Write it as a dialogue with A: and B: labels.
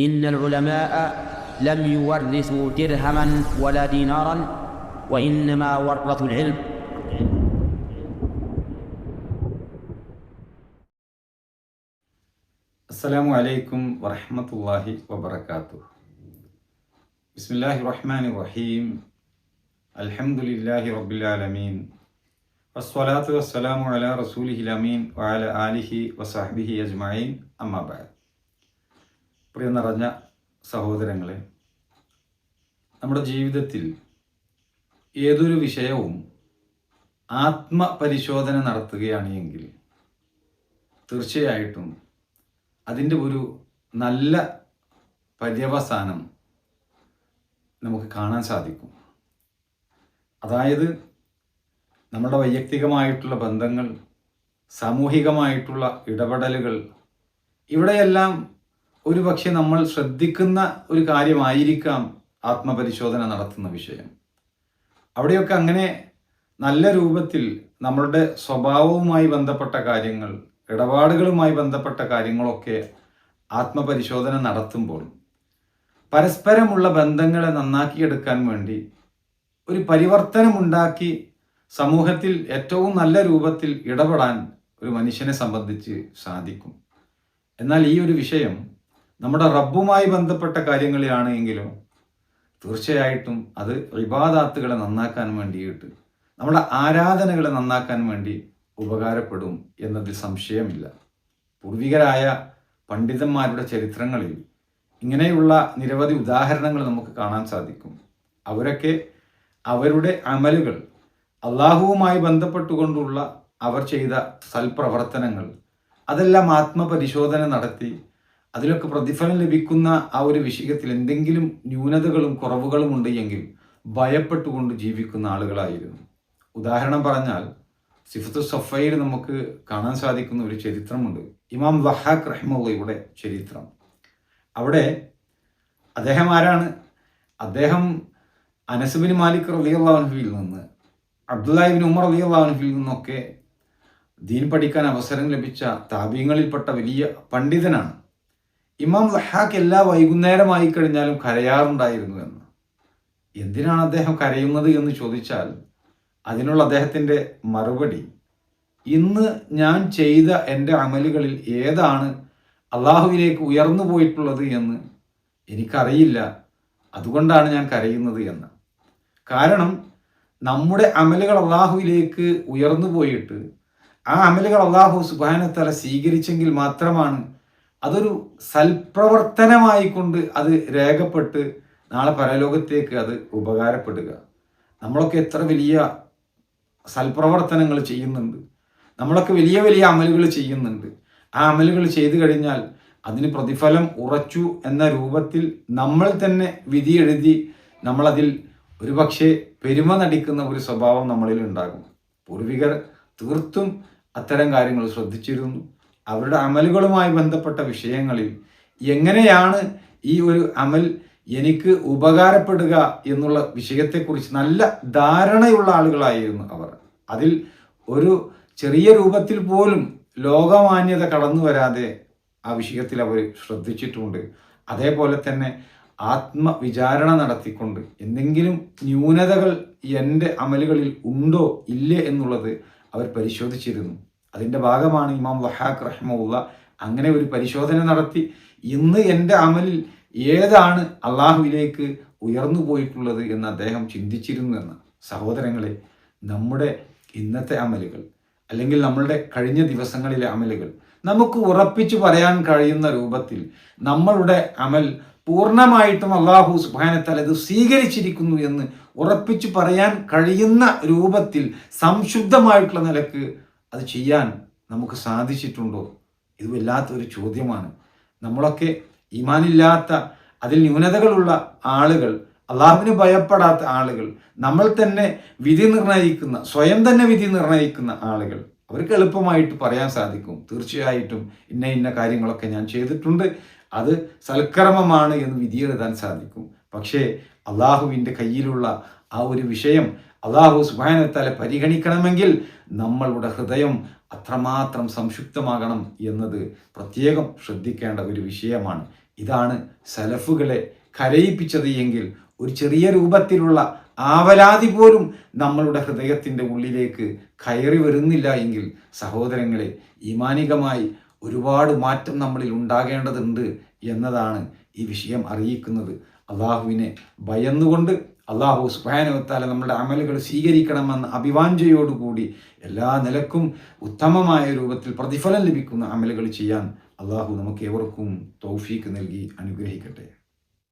A: إن العلماء لم يورثوا درهما ولا دينارا وإنما ورثوا العلم.
B: السلام عليكم ورحمة الله وبركاته. بسم الله الرحمن الرحيم. الحمد لله رب العالمين. والصلاة والسلام على رسوله الأمين وعلى آله وصحبه أجمعين. أما بعد. പ്രിയ നിറഞ്ഞ സഹോദരങ്ങളെ നമ്മുടെ ജീവിതത്തിൽ ഏതൊരു വിഷയവും ആത്മപരിശോധന നടത്തുകയാണ് എങ്കിൽ തീർച്ചയായിട്ടും അതിന്റെ ഒരു നല്ല പര്യവസാനം നമുക്ക് കാണാൻ സാധിക്കും. അതായത് നമ്മുടെ വൈയക്തികമായിട്ടുള്ള ബന്ധങ്ങൾ സാമൂഹികമായിട്ടുള്ള ഇടപെടലുകൾ ഇവിടെയെല്ലാം ഒരു പക്ഷെ നമ്മൾ ശ്രദ്ധിക്കുന്ന ഒരു കാര്യമായിരിക്കാം ആത്മപരിശോധന നടത്തുന്ന വിഷയം. അവിടെയൊക്കെ അങ്ങനെ നല്ല രൂപത്തിൽ നമ്മളുടെ സ്വഭാവവുമായി ബന്ധപ്പെട്ട കാര്യങ്ങൾ ഇടപാടുകളുമായി ബന്ധപ്പെട്ട കാര്യങ്ങളൊക്കെ ആത്മപരിശോധന നടത്തുമ്പോൾ പരസ്പരമുള്ള ബന്ധങ്ങളെ നന്നാക്കിയെടുക്കാൻ വേണ്ടി ഒരു പരിവർത്തനമുണ്ടാക്കി സമൂഹത്തിൽ ഏറ്റവും നല്ല രൂപത്തിൽ ഇടപെടാൻ ഒരു മനുഷ്യനെ സംബന്ധിച്ച് സാധിക്കും. എന്നാൽ ഈ ഒരു വിഷയം നമ്മുടെ റബ്ബുമായി ബന്ധപ്പെട്ട കാര്യങ്ങളിലാണ് എങ്കിലും തീർച്ചയായിട്ടും അത് വിവാദാത്തുകളെ നന്നാക്കാൻ വേണ്ടിയിട്ട് നമ്മുടെ ആരാധനകളെ നന്നാക്കാൻ വേണ്ടി ഉപകാരപ്പെടും എന്നതിൽ സംശയമില്ല. പൂർവികരായ പണ്ഡിതന്മാരുടെ ചരിത്രങ്ങളിൽ ഇങ്ങനെയുള്ള നിരവധി ഉദാഹരണങ്ങൾ നമുക്ക് കാണാൻ സാധിക്കും. അവരൊക്കെ അവരുടെ അമലുകൾ അള്ളാഹുവുമായി ബന്ധപ്പെട്ടുകൊണ്ടുള്ള അവർ ചെയ്ത സൽപ്രവർത്തനങ്ങൾ അതെല്ലാം ആത്മപരിശോധന നടത്തി അതിലൊക്കെ പ്രതിഫലം ലഭിക്കുന്ന ആ ഒരു വിഷയത്തിൽ എന്തെങ്കിലും ന്യൂനതകളും കുറവുകളും ഉണ്ട് എങ്കിൽ ഭയപ്പെട്ടുകൊണ്ട് ജീവിക്കുന്ന ആളുകളായിരുന്നു. ഉദാഹരണം പറഞ്ഞാൽ സിഫത്തു സഫയിൽ നമുക്ക് കാണാൻ സാധിക്കുന്ന ഒരു ചരിത്രമുണ്ട്. ഇമാം വഹാഖ് റഹ്മുള്ളയുടെ ചരിത്രം. അവിടെ അദ്ദേഹം ആരാണ്? അദ്ദേഹം അനസുബിൻ മാലിക് റലിയുള്ളവൻഫിൽ നിന്ന് അബ്ദുല്ലാഹിബിൻ ഉമർ റലിയുള്ളവൻഫിൽ നിന്നൊക്കെ ദീൻ പഠിക്കാൻ അവസരം ലഭിച്ച താപീയങ്ങളിൽപ്പെട്ട വലിയ പണ്ഡിതനാണ്. ഇമാം സഹാക്ക് എല്ലാ വൈകുന്നേരമായി കഴിഞ്ഞാലും കരയാറുണ്ടായിരുന്നു എന്ന്. എന്തിനാണ് അദ്ദേഹം കരയുന്നത് എന്ന് ചോദിച്ചാൽ അതിനുള്ള അദ്ദേഹത്തിന്റെ മറുപടി ഇന്ന് ഞാൻ ചെയ്ത എന്റെ അമലുകളിൽ ഏതാണ് അള്ളാഹുവിലേക്ക് ഉയർന്നു പോയിട്ടുള്ളത് എന്ന് എനിക്കറിയില്ല. അതുകൊണ്ടാണ് ഞാൻ കരയുന്നത് എന്ന്. കാരണം നമ്മുടെ അമലുകൾ അള്ളാഹുവിലേക്ക് ഉയർന്നു പോയിട്ട് ആ അമലുകൾ അള്ളാഹു സുബാനത്തല സ്വീകരിച്ചെങ്കിൽ മാത്രമാണ് അതൊരു സൽപ്രവർത്തനമായി കൊണ്ട് അത് രേഖപ്പെട്ട് നാളെ പരലോകത്തേക്ക് അത് ഉപകാരപ്പെടുക. നമ്മളൊക്കെ എത്ര വലിയ സൽപ്രവർത്തനങ്ങൾ ചെയ്യുന്നുണ്ട്. നമ്മളൊക്കെ വലിയ വലിയ അമലുകൾ ചെയ്യുന്നുണ്ട്. ആ അമലുകൾ ചെയ്തു കഴിഞ്ഞാൽ അതിന് പ്രതിഫലം ഉറച്ചു എന്ന രൂപത്തിൽ നമ്മൾ തന്നെ വിധി എഴുതി നമ്മളതിൽ ഒരുപക്ഷെ പെരുമ നടിക്കുന്ന ഒരു സ്വഭാവം നമ്മളിൽ ഉണ്ടാകും. പൂർവികർ തീർത്തും അത്തരം കാര്യങ്ങൾ ശ്രദ്ധിച്ചിരുന്നു. അവരുടെ അമലുകളുമായി ബന്ധപ്പെട്ട വിഷയങ്ങളിൽ എങ്ങനെയാണ് ഈ ഒരു അമൽ എനിക്ക് ഉപകാരപ്പെടുക എന്നുള്ള വിഷയത്തെക്കുറിച്ച് നല്ല ധാരണയുള്ള ആളുകളായിരുന്നു അവർ. അതിൽ ഒരു ചെറിയ രൂപത്തിൽ പോലും ലോകമാന്യത കടന്നു വരാതെ ആ വിഷയത്തിൽ അവർ ശ്രദ്ധിച്ചിട്ടുണ്ട്. അതേപോലെ തന്നെ ആത്മവിചാരണ നടത്തിക്കൊണ്ട് എന്തെങ്കിലും ന്യൂനതകൾ എന്റെ അമലുകളിൽ ഉണ്ടോ ഇല്ലേ എന്നുള്ളത് അവർ പരിശോധിച്ചിരുന്നു. അതിന്റെ ഭാഗമാണ് ഇമാം വഹാഖ് റഹ്മുള്ള അങ്ങനെ ഒരു പരിശോധന നടത്തി. ഇന്ന് എന്റെ അമലിൽ ഏതാണ് അള്ളാഹുവിലേക്ക് ഉയർന്നു പോയിട്ടുള്ളത് എന്ന് അദ്ദേഹം ചിന്തിച്ചിരുന്നു എന്ന്. സഹോദരങ്ങളെ നമ്മുടെ ഇന്നത്തെ അമലുകൾ അല്ലെങ്കിൽ നമ്മളുടെ കഴിഞ്ഞ ദിവസങ്ങളിലെ അമലുകൾ നമുക്ക് ഉറപ്പിച്ചു പറയാൻ കഴിയുന്ന രൂപത്തിൽ നമ്മളുടെ അമൽ പൂർണമായിട്ടും അള്ളാഹു സുഭാനത്താൽ ഇത് സ്വീകരിച്ചിരിക്കുന്നു എന്ന് ഉറപ്പിച്ചു പറയാൻ കഴിയുന്ന രൂപത്തിൽ സംശുദ്ധമായിട്ടുള്ള നിലയ്ക്ക് അത് ചെയ്യാൻ നമുക്ക് സാധിച്ചിട്ടുണ്ടോ? ഇത് വല്ലാത്തൊരു ചോദ്യമാണ്. നമ്മളൊക്കെ ഈമാനില്ലാത്ത അതിൽ ന്യൂനതകളുള്ള ആളുകൾ അള്ളാഹുവിന് ഭയപ്പെടാത്ത ആളുകൾ നമ്മൾ തന്നെ വിധി നിർണയിക്കുന്ന സ്വയം തന്നെ വിധി നിർണയിക്കുന്ന ആളുകൾ. അവർക്ക് എളുപ്പമായിട്ട് പറയാൻ സാധിക്കും. തീർച്ചയായിട്ടും ഇന്ന ഇന്ന കാര്യങ്ങളൊക്കെ ഞാൻ ചെയ്തിട്ടുണ്ട്. അത് സൽക്കർമ്മമാണ് എന്ന് വിധിയെഴുതാൻ സാധിക്കും. പക്ഷേ അള്ളാഹുവിന്റെ കയ്യിലുള്ള ആ ഒരു വിഷയം അള്ളാഹു സുബാനത്താലെ പരിഗണിക്കണമെങ്കിൽ നമ്മളുടെ ഹൃദയം അത്രമാത്രം സംക്ഷിപ്തമാകണം എന്നത് പ്രത്യേകം ശ്രദ്ധിക്കേണ്ട ഒരു വിഷയമാണ്. ഇതാണ് സലഫുകളെ കരയിപ്പിച്ചത് എങ്കിൽ ഒരു ചെറിയ രൂപത്തിലുള്ള ആവലാതി പോലും നമ്മളുടെ ഹൃദയത്തിന്റെ ഉള്ളിലേക്ക് കയറി വരുന്നില്ല എങ്കിൽ സഹോദരങ്ങളെ ഈമാനികമായി ഒരുപാട് മാറ്റം നമ്മളിൽ ഉണ്ടാകേണ്ടതുണ്ട് എന്നതാണ് ഈ വിഷയം അറിയിക്കുന്നത്. അള്ളാഹുവിനെ ഭയന്നുകൊണ്ട് അള്ളാഹു സുബാനുവത്താല നമ്മുടെ അമലുകൾ സ്വീകരിക്കണമെന്ന അഭിവാഞ്ചയോടുകൂടി എല്ലാ നിലക്കും ഉത്തമമായ രൂപത്തിൽ പ്രതിഫലം ലഭിക്കുന്ന അമലുകൾ ചെയ്യാൻ അള്ളാഹു നമുക്ക് ഏവർക്കും തൗഫീക്ക് നൽകി അനുഗ്രഹിക്കട്ടെ.